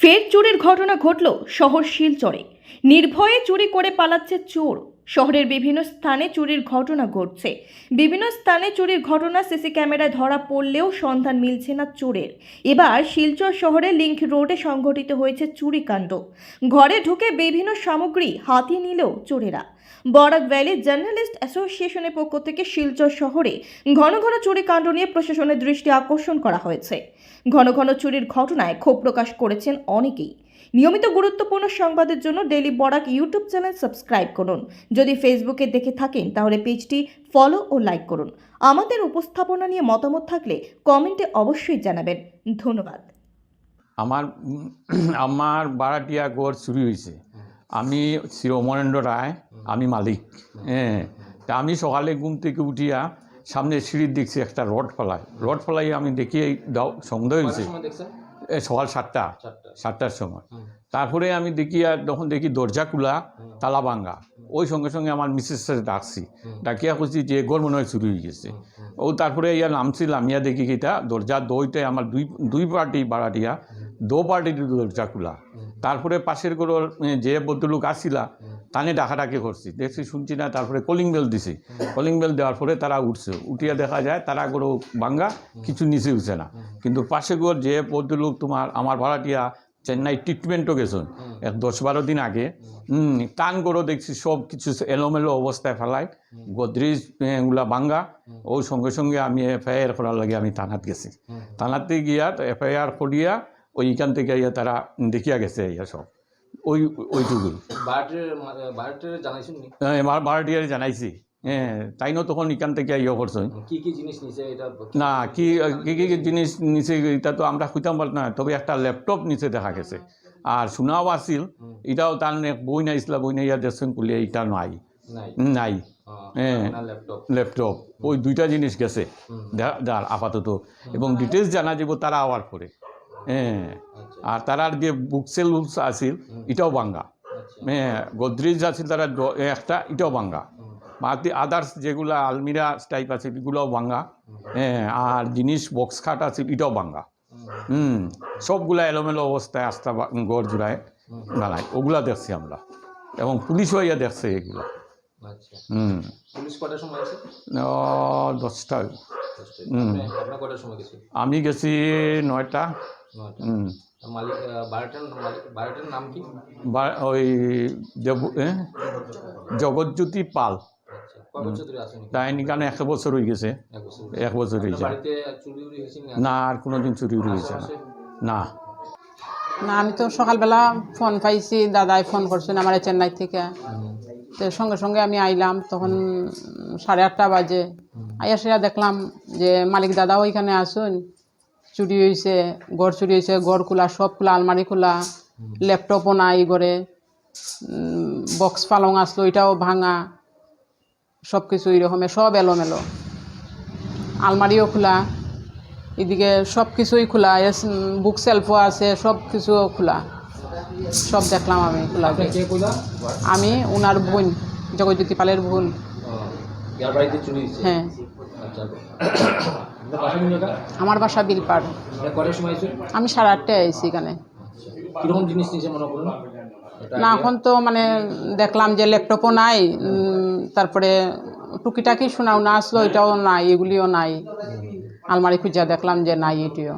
ফের চুরির ঘটনা ঘটল শহর শিলচরে নির্ভয়ে চুরি করে পালাচ্ছে চোর। শহরের বিভিন্ন স্থানে চুরির ঘটনা ঘটছে। বিভিন্ন স্থানে চুরির ঘটনা সিসি ক্যামেরায় ধরা পড়লেও সন্ধান মিলছে না চোরের। এবার শিলচর শহরে লিঙ্ক রোডে সংঘটিত হয়েছে চুরিকাণ্ড। ঘরে ঢুকে বিভিন্ন সামগ্রী হাতিয়ে নিলেও চোরেরা। বরাক ভ্যালি জার্নালিস্ট অ্যাসোসিয়েশনের পক্ষ থেকে শিলচর শহরে ঘন ঘন চুরি কাণ্ড নিয়ে প্রশাসনের দৃষ্টি আকর্ষণ করা হয়েছে। ঘন ঘন চুরির ঘটনায় ক্ষোভ প্রকাশ করেছেন অনেকেই। নিয়মিত গুরুত্বপূর্ণ সংবাদের জন্য daily Barak YouTube channel subscribe করুন। যদি ফেসবুকে দেখে থাকেন তাহলে পেজটি ফলো ও লাইক করুন। আমাদের উপস্থাপনা নিয়ে মতামত থাকলে কমেন্টে অবশ্যই জানাবেন। ধন্যবাদ। আমার আমার বারাটিয়া গড় চুরি হয়েছে আমি চিরমরেন্দ্র রায় আমি মালিক। হ্যাঁ তা আমি সকালে ঘুম থেকে উঠিয়া সামনে সিঁড়ির দেখছি একটা রড ফেলায়। রড ফলাই আমি দেখি দাও সন্দেহ হয়েছে সকাল সাতটা সাতটার সময়। তারপরে আমি দেখি আর তখন দেখি দরজা খোলা তালা ভাঙ্গা ওই সঙ্গে সঙ্গে আমার মিসেস ডাকছি ডাকিয়া খুঁজছি যে গোর মনে হয় চুরি হয়ে গেছে। ও তারপরে ইয়া নামছিলাম ইয়া দেখি কিটা দরজা দইটাই আমার দুই দুই পার্টি বাড়াটিয়া দো পার্টি দরজা খোলা তারপরে পাশের এ, যে ভদ্রলোক আসছিলা তানে ডাকাডাকি করছি। দেখছি, শুনছি না, তারপরে কলিং বেল দিছি। কলিং বেল দেওয়ার পরে তারা উঠছে। উঠিয়া দেখা যায়, তারা গরু ভাঙ্গা কিছু নিচে উঠছে না। কিন্তু পাশে ঘর যে ভদ্রলোক তোমার, আমার ভাড়াটিয়া চেন্নাই ট্রিটমেন্টও গেছেন, এক দশ বারো দিন আগে টান করে দেখছি, সব কিছু এলোমেলো অবস্থায় ফেলায়। গোদরেজ এগুলা ভাঙ্গা ও সঙ্গে সঙ্গে আমি এফআইআর করার লাগে আমি থানাত গেছি। থানাতে গিয়া এফআইআর করিয়া ওইখান থেকে ইয়া তারা দেখিয়া গেছে ইয়া সব। ওই ওইটুকুই নি? আমার ভাড়াটিয়ারে জানাইছি। হ্যাঁ তাইনও তখন এখান থেকে ইয়ে করছে। কি কি জিনিস নিছে এটা? না কি কি কি জিনিস নিচে এটা তো আমরা খুঁজতাম পারতাম না তবে একটা ল্যাপটপ নিচে দেখা গেছে। আর শোনাও আছিল। এটাও তার বই নাইছিলা বই নাইয়া দেখছেন কুলিয়ে এটা নাই। নাই? নাই। হ্যাঁ। ল্যাপটপ। ওই দুইটা জিনিস গেছে। আপাতত। এবং ডিটেলস জানা যাব তারা আওয়ার পরে। হ্যাঁ আর তারার যে বুক সেল আছিল এটাও বাঙ্গা হ্যাঁ গোদরেজ আছিল তারা একটা এটাও বাঙ্গা বাকি আদার্স যেগুলো আলমিরা টাইপ আছে এগুলোও বাঙ্গা হ্যাঁ আর জিনিস বক্স খাট আছে এটাও বাঙ্গা হুম। সবগুলা এলোমেলো অবস্থায় আস্তা গড় জোড়ায় বানায় ওগুলা দেখছি আমরা। এবং পুলিশও ইয়া দেখছে এগুলো। আচ্ছা। হুম। পুলিশ কটার সময় আছে দশটা আমি গেছি নয়টা। ওই জগৎজ্যোতি পাল। আচ্ছা এখানে? এক বছর হয়ে গেছে। এক বছর। হয়েছে না আর কোনোদিন চুরি হয়েছে না। না। না আমি তো সকালবেলা ফোন পাইছি দাদাই ফোন করছেন আমার এই চেন্নাই থেকে। তো সঙ্গে সঙ্গে আমি আইলাম তখন সাড়ে আটটা বাজে। আইয়া সেয়া দেখলাম যে মালিক দাদাও ওইখানে আসুন। চুরি হয়েছে গড় চুরি হয়েছে গড় খোলা সব খোলা আলমারি খোলা ল্যাপটপও নাই ঘরে। বক্স পালং আসলো ওইটাও ভাঙা। সব কিছু এরকমের সব এলোমেলো। আলমারিও খোলা এদিকে সব কিছুই খোলা বুক সেলফও আছে সব কিছু খোলা। সব দেখলাম আমি খোলা। আমি ওনার বোন জগজ্যোতি পালের বোন। যার বাড়িতে চুরি হয়েছে হ্যাঁ। আচ্ছা। আপনার বাসা কোন জায়গা আমার বাসা বিলপাড়। এটা কটার সময় আছে আমি সাড়ে আটটায় আইছি এখানে। কীরকম জিনিস নিয়েছে মনে করুন এটা না এখন তো মানে দেখলাম যে ল্যাপটপও নাই উম, তারপরে টুকিটাকি শোনাও না আসলো এটাও নাই এগুলিও নাই। আলমারি খুঁজা দেখলাম যে নাই এটিও।